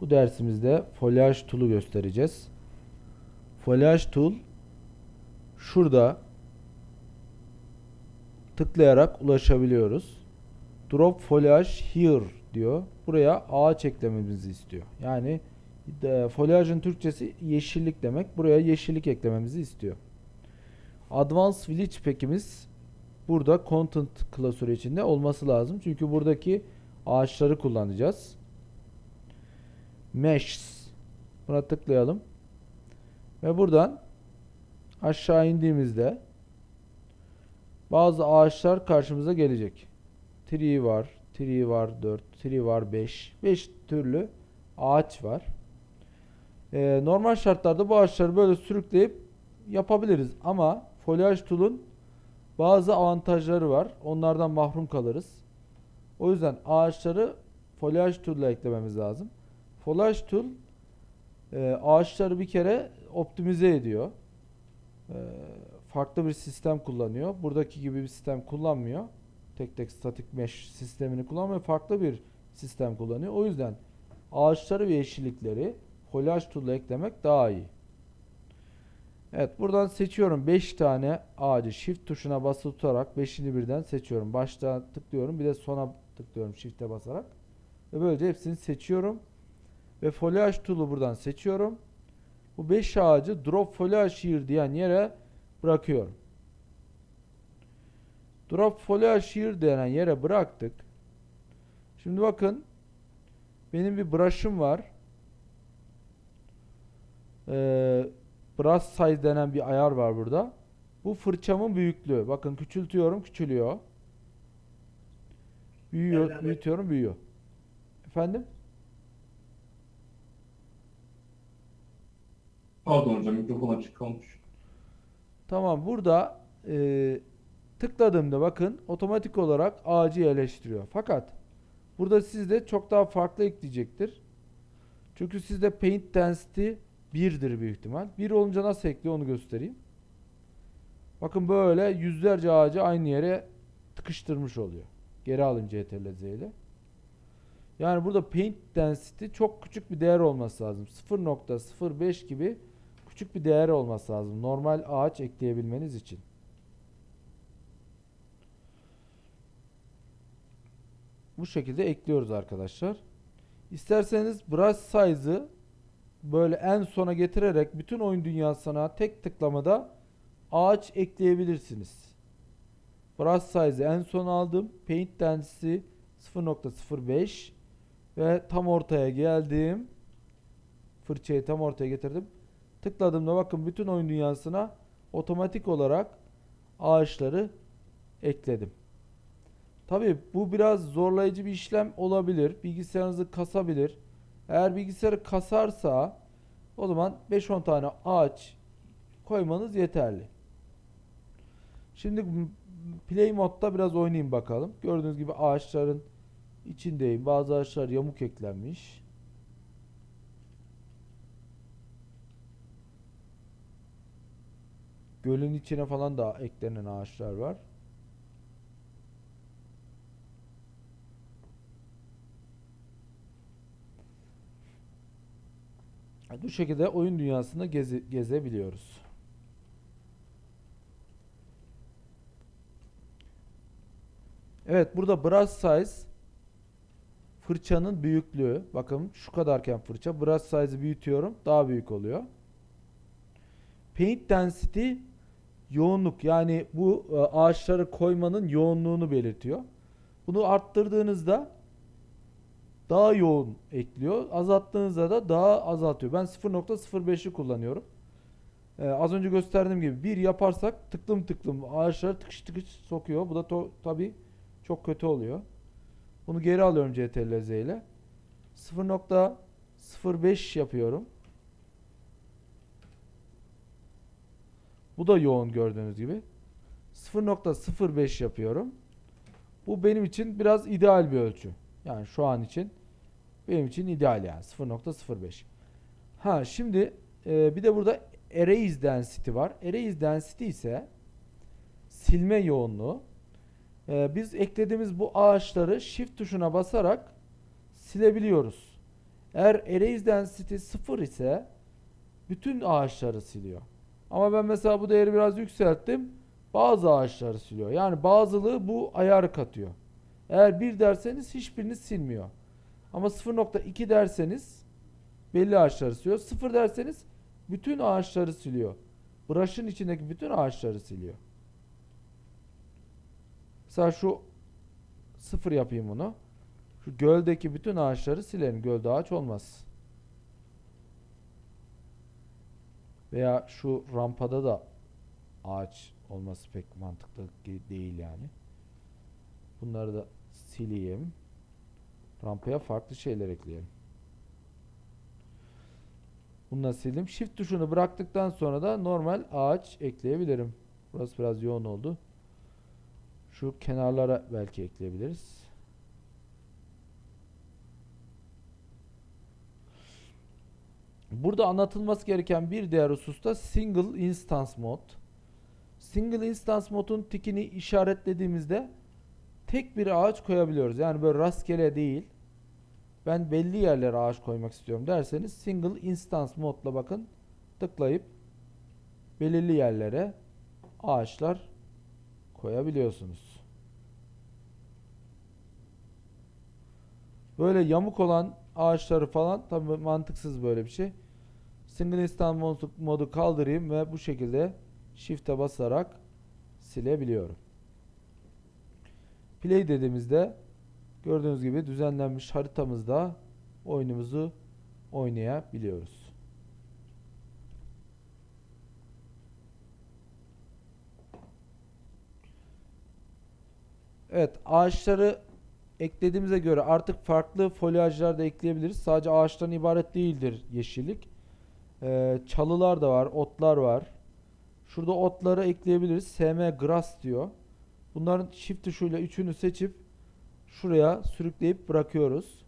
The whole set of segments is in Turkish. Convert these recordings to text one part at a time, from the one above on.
Bu dersimizde Foliage Tool'u göstereceğiz. Foliage Tool şurada tıklayarak ulaşabiliyoruz. Drop Foliage Here diyor. Buraya ağaç eklememizi istiyor. Yani e, foliage'ın Türkçesi yeşillik demek. Buraya yeşillik eklememizi istiyor. Advanced Village Pack'imiz burada Content klasörü içinde olması lazım. Çünkü buradaki ağaçları kullanacağız. Meshes. Buna tıklayalım. Ve buradan aşağı indiğimizde bazı ağaçlar karşımıza gelecek. Tree var, tree var 4, tree var 5. 5 türlü ağaç var. Ee, normal şartlarda bu ağaçları böyle sürükleyip yapabiliriz ama Foliage Tool'un bazı avantajları var. Onlardan mahrum kalırız. O yüzden ağaçları Foliage Tool'la eklememiz lazım. Foliage Tool e, ağaçları bir kere optimize ediyor. E, farklı bir sistem kullanıyor. Buradaki gibi bir sistem kullanmıyor. Tek tek statik mesh sistemini kullanmıyor. Farklı bir sistem kullanıyor. O yüzden ağaçları ve yeşillikleri Foliage Tool'la eklemek daha iyi. Evet buradan seçiyorum 5 tane ağacı shift tuşuna basılı tutarak 5'ini birden seçiyorum. Başta tıklıyorum bir de sona tıklıyorum shift'e basarak. Ve böylece hepsini seçiyorum. Ve foliage tool'u buradan seçiyorum. Bu 5 ağacı drop foliage here diyen yere bırakıyorum. Drop foliage here denen yere bıraktık. Şimdi bakın benim bir brush'ım var. Ee, brush size denen bir ayar var burada. Bu fırçamın büyüklüğü. Bakın küçültüyorum, küçülüyor. Büyüyor, büyütüyorum, büyüyor. Efendim? Pardon hocam mikrofon açık kalmış. Tamam burada e, tıkladığımda bakın otomatik olarak ağacı yerleştiriyor. Fakat burada sizde çok daha farklı ekleyecektir. Çünkü sizde paint density 1'dir büyük ihtimal. 1 olunca nasıl ekliyor onu göstereyim. Bakın böyle yüzlerce ağacı aynı yere tıkıştırmış oluyor. Geri alayım CTRL Z ile. Yani burada paint density çok küçük bir değer olması lazım. 0.05 gibi küçük bir değer olması lazım. Normal ağaç ekleyebilmeniz için. Bu şekilde ekliyoruz arkadaşlar. İsterseniz brush size'ı böyle en sona getirerek bütün oyun dünyasına tek tıklamada ağaç ekleyebilirsiniz. Brush size'ı en son aldım. Paint density 0.05 ve tam ortaya geldim. Fırçayı tam ortaya getirdim. Tıkladığımda bakın bütün oyun dünyasına otomatik olarak ağaçları ekledim. Tabi bu biraz zorlayıcı bir işlem olabilir. Bilgisayarınızı kasabilir. Eğer bilgisayarı kasarsa o zaman 5-10 tane ağaç koymanız yeterli. Şimdi play modda biraz oynayayım bakalım. Gördüğünüz gibi ağaçların içindeyim. Bazı ağaçlar yamuk eklenmiş. Gölün içine falan da eklenen ağaçlar var. Bu şekilde oyun dünyasında geze- gezebiliyoruz. Evet burada brush size fırçanın büyüklüğü. Bakın şu kadarken fırça. Brush size'ı büyütüyorum. Daha büyük oluyor. Paint density yoğunluk yani bu e, ağaçları koymanın yoğunluğunu belirtiyor. Bunu arttırdığınızda daha yoğun ekliyor. Azalttığınızda da daha azaltıyor. Ben 0.05'i kullanıyorum. Ee, az önce gösterdiğim gibi bir yaparsak tıklım tıklım ağaçları tıkış tıkış sokuyor. Bu da tabi çok kötü oluyor. Bunu geri alıyorum CTRL Z ile. 0.05 yapıyorum. Bu da yoğun gördüğünüz gibi. 0.05 yapıyorum. Bu benim için biraz ideal bir ölçü. Yani şu an için benim için ideal yani 0.05. Ha şimdi e, bir de burada erase density var. Erase density ise silme yoğunluğu. E, biz eklediğimiz bu ağaçları shift tuşuna basarak silebiliyoruz. Eğer erase density 0 ise bütün ağaçları siliyor. Ama ben mesela bu değeri biraz yükselttim. Bazı ağaçları siliyor. Yani bazılığı bu ayarı katıyor. Eğer 1 derseniz hiçbirini silmiyor. Ama 0.2 derseniz belli ağaçları siliyor. 0 derseniz bütün ağaçları siliyor. Brush'ın içindeki bütün ağaçları siliyor. Mesela şu sıfır yapayım bunu. Şu göldeki bütün ağaçları silerim. Gölde ağaç olmaz. Veya şu rampada da ağaç olması pek mantıklı değil yani. Bunları da sileyim. Rampaya farklı şeyler ekleyelim. Bunu da sildim. Shift tuşunu bıraktıktan sonra da normal ağaç ekleyebilirim. Burası biraz yoğun oldu. Şu kenarlara belki ekleyebiliriz. Burada anlatılması gereken bir diğer hususta single instance mod. Single instance modun tikini işaretlediğimizde tek bir ağaç koyabiliyoruz. Yani böyle rastgele değil. Ben belli yerlere ağaç koymak istiyorum derseniz single instance modla bakın tıklayıp belirli yerlere ağaçlar koyabiliyorsunuz. Böyle yamuk olan ağaçları falan tabi mantıksız böyle bir şey. Single instance modu, kaldırayım ve bu şekilde shift'e basarak silebiliyorum. Play dediğimizde gördüğünüz gibi düzenlenmiş haritamızda oyunumuzu oynayabiliyoruz. Evet ağaçları eklediğimize göre artık farklı folyajlar da ekleyebiliriz. Sadece ağaçtan ibaret değildir yeşillik. Ee, çalılar da var, otlar var. Şurada otları ekleyebiliriz. SM grass diyor. Bunların shift tuşuyla üçünü seçip şuraya sürükleyip bırakıyoruz.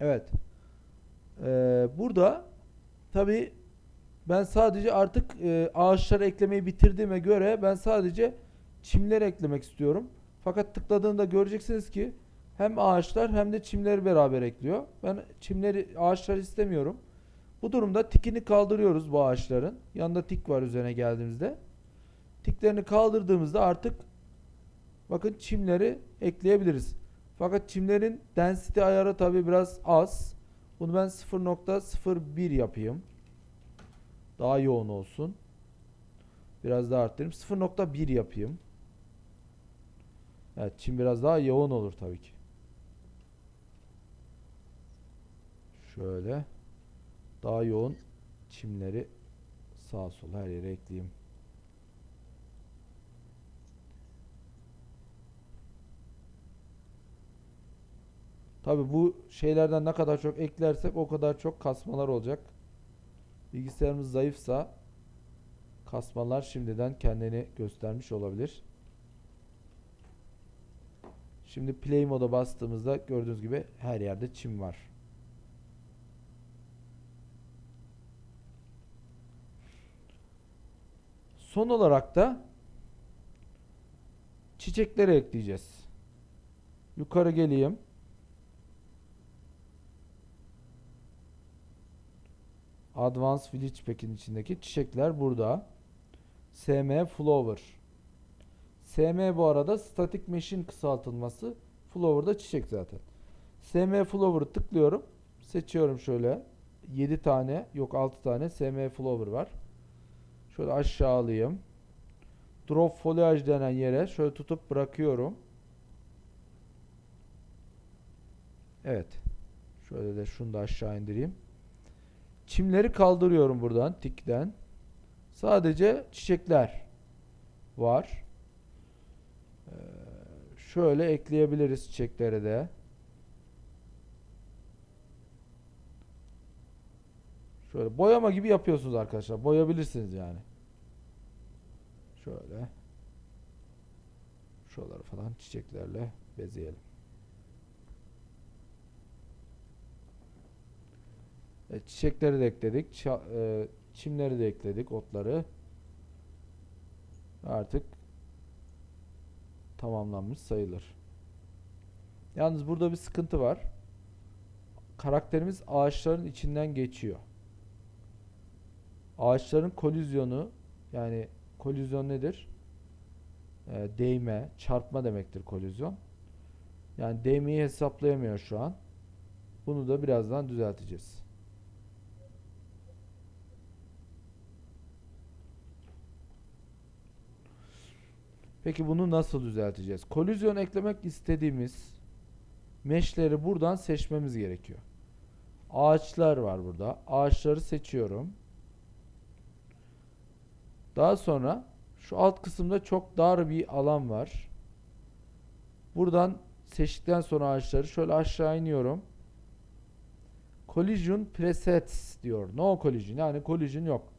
Evet. Ee, burada tabi ben sadece artık e, ağaçları eklemeyi bitirdiğime göre ben sadece çimler eklemek istiyorum. Fakat tıkladığında göreceksiniz ki hem ağaçlar hem de çimleri beraber ekliyor. Ben çimleri ağaçlar istemiyorum. Bu durumda tikini kaldırıyoruz bu ağaçların. Yanında tik var üzerine geldiğimizde. Tiklerini kaldırdığımızda artık bakın çimleri ekleyebiliriz. Fakat çimlerin density ayarı tabi biraz az. Bunu ben 0.01 yapayım. Daha yoğun olsun. Biraz daha arttırayım. 0.1 yapayım. Evet çim biraz daha yoğun olur tabii ki. Şöyle daha yoğun çimleri sağa sola her yere ekleyeyim. Tabii bu şeylerden ne kadar çok eklersek o kadar çok kasmalar olacak. Bilgisayarımız zayıfsa kasmalar şimdiden kendini göstermiş olabilir. Şimdi play moda bastığımızda gördüğünüz gibi her yerde çim var. Son olarak da çiçekleri ekleyeceğiz. Yukarı geleyim. Advanced Village Pack'in içindeki çiçekler burada. SM Flower. SM bu arada Static Machine kısaltılması. Flower da çiçek zaten. SM Flower'ı tıklıyorum. Seçiyorum şöyle. 7 tane yok 6 tane SM Flower var. Şöyle aşağı alayım. Drop Foliage denen yere şöyle tutup bırakıyorum. Evet. Şöyle de şunu da aşağı indireyim. Çimleri kaldırıyorum buradan tikten. Sadece çiçekler var. Şöyle ekleyebiliriz çiçekleri de. Şöyle boyama gibi yapıyorsunuz arkadaşlar. Boyabilirsiniz yani. Şöyle. Şuraları falan çiçeklerle bezeyelim. E, çiçekleri de ekledik. E, çimleri de ekledik. Otları. Artık tamamlanmış sayılır. Yalnız burada bir sıkıntı var. Karakterimiz ağaçların içinden geçiyor. Ağaçların kolüzyonu yani kolüzyon nedir? Ee, değme, çarpma demektir kolüzyon. Yani değmeyi hesaplayamıyor şu an. Bunu da birazdan düzelteceğiz. Peki bunu nasıl düzelteceğiz? Kolüzyon eklemek istediğimiz mesh'leri buradan seçmemiz gerekiyor. Ağaçlar var burada. Ağaçları seçiyorum. Daha sonra şu alt kısımda çok dar bir alan var. Buradan seçtikten sonra ağaçları şöyle aşağı iniyorum. Collision presets diyor. No collision yani collision yok.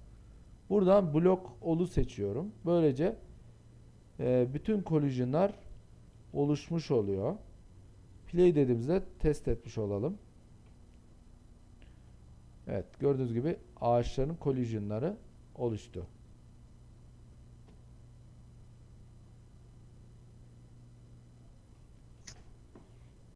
Buradan blok olu seçiyorum. Böylece e, bütün collision'lar oluşmuş oluyor. Play dediğimizde test etmiş olalım. Evet gördüğünüz gibi ağaçların collision'ları oluştu.